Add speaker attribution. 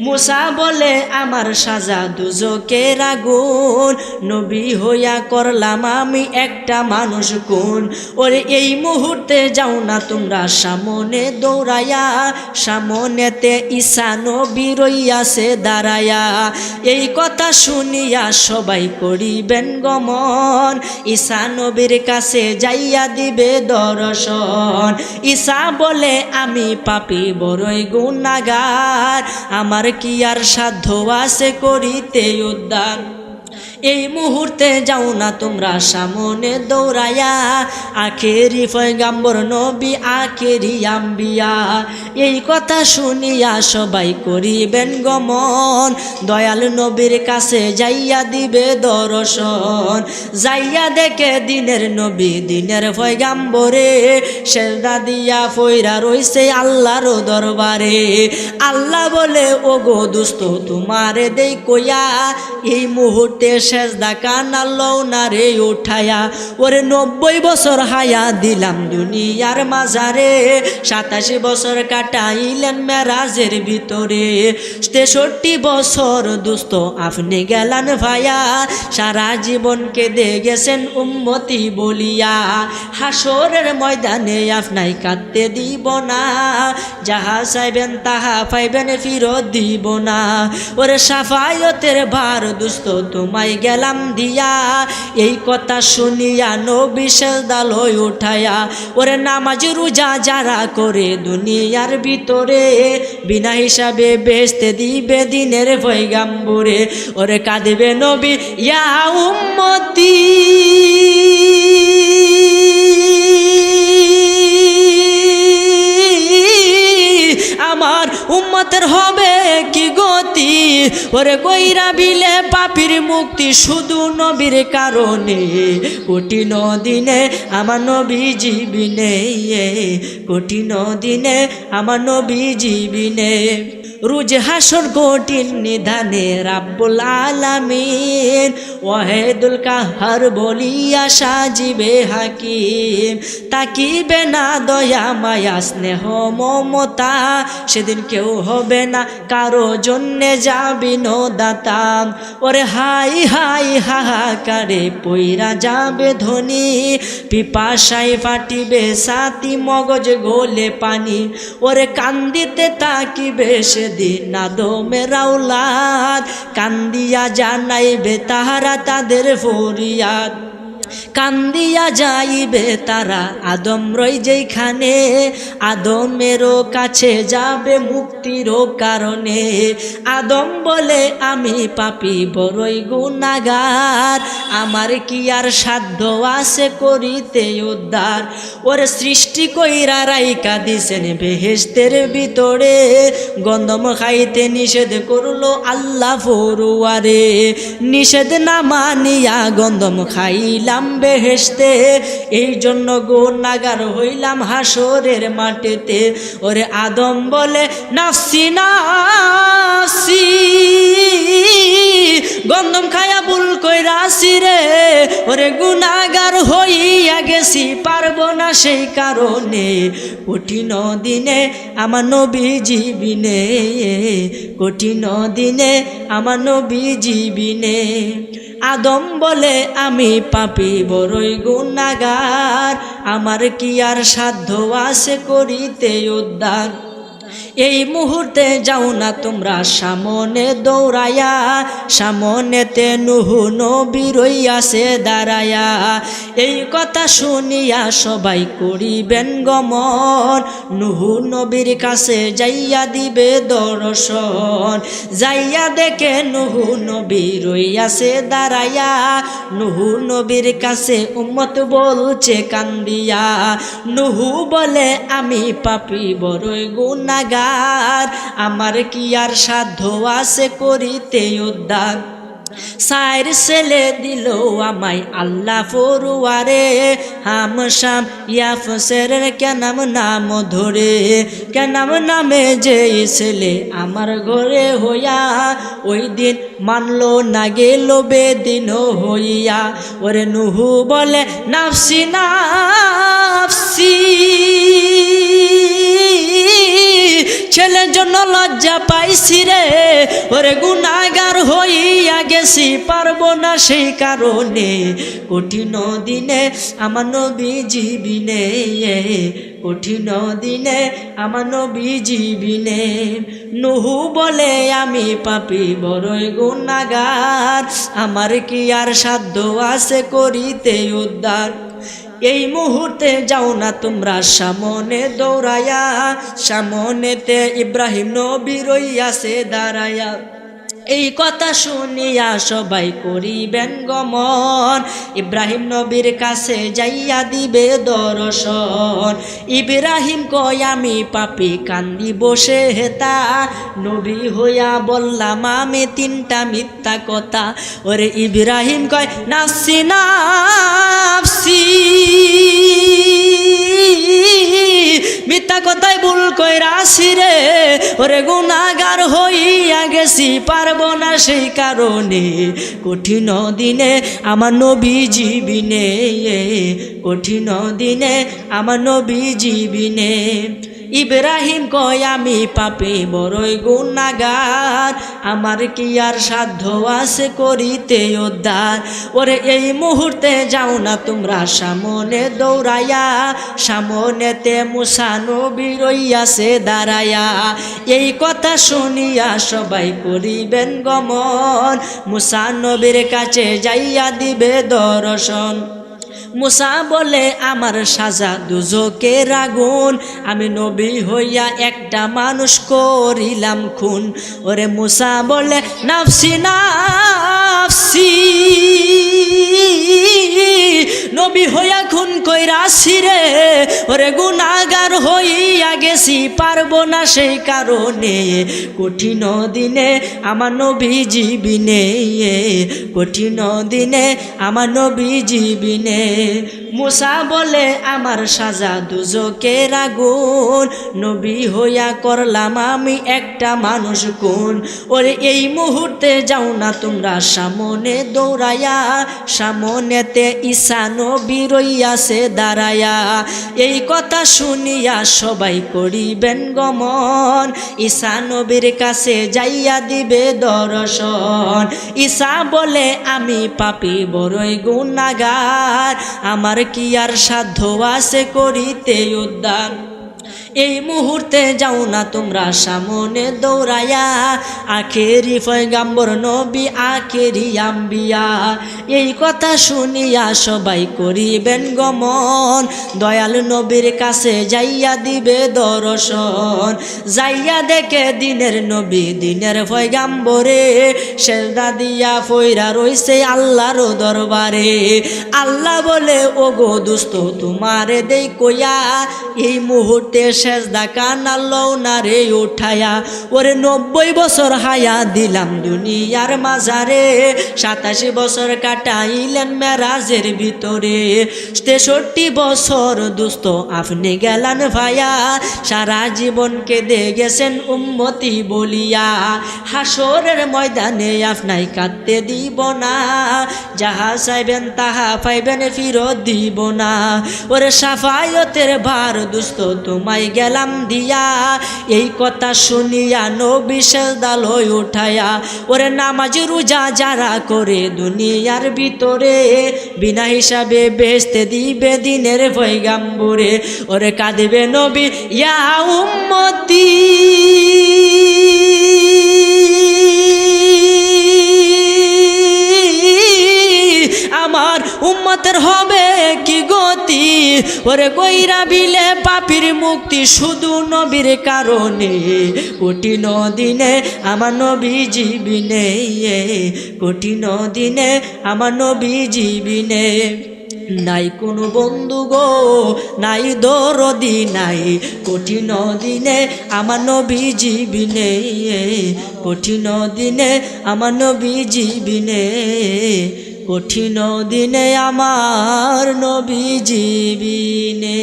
Speaker 1: মুসা বলে, আমার সাজা দুজকের আগুন। নবী হইয়া করলাম আমি একটা মানুষ কোন ওরে, এই মুহূর্তে যাও না তোমরা সামনে দৌড়াইয়া। সামনেতে ঈশা নবী রইয়াছে দাঁড়াইয়া। এই কথা শুনিয়া সবাই করিবেন গমন। ঈশা নবীর কাছে যাইয়া দিবে দর্শন। ঈশা বলে, আমি পাপি, বড়ই গুণাগার আমার কি আর সাধ্য আছে করিতে উদ্ধার? এই মুহূর্তে যাও না তোমরা সামনে দৌড়াইয়া। আখেরি ফয়গাম্বর নবী, আখেরি আম্বিয়া। এই কথা শুনিয়া সবাই করিবেন গমন। দয়াল নবীর কাছে যাইয়া দিবে দর্শন। যাইয়া দেখে দিনের নবী, দিনের ফয়গাম্বরে সেজদা দিয়া ফইরা রইছে আল্লাহর দরবারে। আল্লাহ বলে ও গো দুস্ত, তোমারে দেই কইয়া। এই মুহূর্তে সেজদা কানা লৌনা রে উঠায়া। ওরে নব্বই বছর হায়া দিলাম দুনিয়ার মাঝারে সাতাশি বছর কাটাইলেন মেরাজের ভিতরে। তেষট্টি বছর দুস্ত আপনি গেলান ভাইয়া সারা জীবনকে দে গেছেন উম্মতি বলিয়া। হাসরের ময়দানে আপনাই কাঁদতে দিব না। যাহা চাইবেন তাহা পাইবেন, ফিরত দিব না। ওরে সাফায়তের ভার দুস্ত তোমায় গেলাম দিয়া, এই কথা শুনিয়া নবিশেষ দালয় উঠায়া ওরে নামাজ রোজা যারা করে দুনিয়ার ভিতরে, বিনা হিসাবে বেচতে দিবে দিনের পৈগাম্বরে ওরে কাঁদবে নবী, ইয়া উম্মতি। আমার উম্মতের হবে ওরে কইরা বিলে পাপির মুক্তি শুধু নবীর কারণে। কঠিন দিনে আমার নবী জীবিনে কঠিন দিনে আমার নবী জীবিনে রুজ হাসর কঠিন নিধানে রাব্বুল আলামিন। ওয়াহেদুল কাহার বলিয়া সাজিবে হাকিম। তাকিবে না দয়া, মায়া, স্নেহ, মমতা। সেদিন কেউ হবে না, কারও জন্যে যাবি দাতাম। ওরে হাই হাই, হাহাকারে পইরা যাবে ধনী। পিপাসায় ফাটিবে সাতি মগজ গোলে পানি। ওরে কান্দিতে তাকিবে সেদিন আদমের রাউলাদ কান্দিয়া জানাইবে তাহারা তাদের ফরিয়াদ। কান্দিয়া যাইবে তারা আদম রই যেখানে আদমেরও কাছে যাবে মুক্তির কারণে। আদম বলে, আমি পাপি, বড়ই গুণাগার আমার কি আর সাধ্য আছে করিতে উদ্ধার? ওর সৃষ্টি কইরা রাইকা দিছেন বেহেস্তের ভিতরে। গন্ধম খাইতে নিষেধ করল আল্লাহ ফরুয়ারে। নিষেধ না মানিয়া গন্ধম খাইলাম বেহেস্তে এই জন্য গুণাগার হইলাম হাসরের মাটিতে। ওরে আদম বলে, নাফসি নাফসি গন্ধম খায়া বুল কইরাছি রে। ওরে গুণাগার হইয়া গেছি, পারব না সেই কারণে। কঠিন দিনে আমার নবী জীবিনে কঠিন দিনে আমার নবী জীবিনে আদম বলে আমি পাপি বড়ই গুণাগার আমার কি আর সাধ্য আছে করিতে উদ্ধার? এই মুহূর্তে যাও না তোমরা সামনে দৌড়াইয়া, সামনেতে নুহু নবী রইয়াছে দাঁড়ায়া এই কথা শুনিয়া সবাই করিবেন গমন, নুহু নবীর কাছে যাইয়া দিবে দর্শন। যাইয়া দেখে নুহু নবী রইয়াছে দাঁড়াইয়া, নুহু নবীর কাছে উম্মত বলছে কান্দিয়া। নুহু বলে, আমি পাপি, বড়ই গুণাগার আমার কি আর সাধ্য আছে করিতে উদ্ধার? সাইর ছেলে দিল আমায় আল্লাহ ফরুয়ারে হাম শাম ইয়াফসের কেনাম নাম ধরে। কেনাম নামে যে ছেলে আমার ঘরে হইয়া ওই দিন মানলো না গেল বেদিন হইয়া। ওরে নুহু বলে, নাফসি নাফসি। ছেলের জন্য লজ্জা পাইছি রে। ওরে গুনাগার হইয়া গেছি, পারব না সেই কারণে। কঠিন দিনে আমার নবী জীবিনে কঠিন দিনে আমার নবী জীবিনে নুহু বলে, আমি পাপি, বড়ই গুনাগার আমার কি আর সাধ্য আছে করিতে উদ্ধার? এই মুহূর্তে যাও না তোমরা সামনে দৌড়াইয়া সামনেতে ইব্রাহিম নবী রইয়াছে দাঁড়াইয়া। এই কথা শুনিয়া সবাই করিবেন গমন। ইব্রাহিম নবীর কাছে যাইয়া দিবে দর্শন। ইব্রাহিম কয়, আমি পাপি কান্দি বসে হেতা? নবী হইয়া বললাম, আমি তিনটা মিথ্যা কথা। ওরে ইব্রাহিম কয় নাসি নাফসি। মিথ্যা কথাই ভুল কই রাশি রে ওরে গুণাগার হইয়া গেছি, পারব না সেই কারণে। কঠিন দিনে আমার নবী জীবিনে কঠিন দিনে আমার নবী জীবিনে ইব্রাহিম কয়, আমি পাপে, বড়ই গুণাগার আমার কি আর সাধ্য আছে করিতে, উদ্ধার? ওরে, এই মুহূর্তে যাও না তোমরা সামনে দৌড়াইয়া। সামনেতে মুসানো বিরইয়াছে দাঁড়াইয়া। এই কথা শুনিয়া সবাই করিবেন গমন। মুসানবীর কাছে যাইয়া দিবে দর্শন। মুসা বলে, আমার সাজা দুজকের আগুন আমি নবী হইয়া একটা মানুষ করিলাম খুন। ওরে মুসা বলে, নাফসি নাফসি নবী হইয়া খুন কইরাছি রে। ওরে গুনাগার হইয়া গেছি, পারব না সেই কারণে। কঠিন দিনে আমার নবী জীবিনে কঠিন দিনে আমার নবী জীবিনে মুসা বলে, আমার সাজা দুজকের আগুন। নবী হইয়া করলাম আমি একটা মানুষ কোন ওরে এই মুহূর্তে যাও না তোমরা সামনে দৌড়াইয়া সামনেতে ঈশা নবী রইয়াছে দাঁড়াইয়া এই কথা শুনিয়া সবাই করিবেন গমন। ঈশা নবীর কাছে যাইয়া দিবে দর্শন। ঈশা বলে, আমি পাপি, বড়ই গুণাগার আমার কি আর সাধ্য আছে করিতে উদ্ধার? এই মুহূর্তে যাও না তোমরা সামনে দৌড়াইয়া। আখেরি ফয়গাম্বর নবী, আখেরি আম্বিয়া। এই কথা শুনিয়া সবাই করিবেন গমন। দয়াল নবীর কাছে যাইয়া দিবে দর্শন। যাইয়া দেখে দিনের নবী, দিনের ফয়গাম্বরে সেজদা দিয়া ফইরা রইছে আল্লাহর দরবারে। আল্লাহ বলে ও গো দুস্ত, তোমারে দেই কইয়া এই মুহূর্তে সেজদা কানা লৌনা রে উঠায়া, ওরে নব্বই বছর হায়া দিলাম দুনিয়ার মাঝারে সাতাশি বছর কাটাইলেন মেরাজের ভিতরে। তেষট্টি বছর দুস্ত আপনি গেলেন ভাইয়া সারা জীবনকে দে গেছেন উম্মতি বলিয়া। হাসরের ময়দানে আপনাই কাঁদতে দিব না, যাহা চাইবেন তাহা পাইবেন ফিরত দিব না। ওরে সাফায়তের ভার দুস্ত তোমায় গেলাম দিয়া। এই কথা শুনিয়া নবিশেষ দালই উঠায়া ওরে নামাজ, রোজা যারা করে দুনিয়ার ভিতরে, বিনা হিসাবে বেচতে দিবে দিনের ভৈগাম্বরে ওরে কাঁদবে নবী, ইয়া উম্মতি। আমার উম্মতের হবে কি গতি ওরে কইরা বিলে পাপির মুক্তি শুধু নবীর কারণে। কঠিন দিনে আমার নবী জীবিনে কঠিন দিনে আমার নবী জীবিনে নাই কোনো বন্ধু গো, নাই দরদি নাই। কঠিন দিনে আমার নবী জীবিনে কঠিন দিনে আমার নবী জীবিনে কঠিন দিনে আমার নবী জীবিনে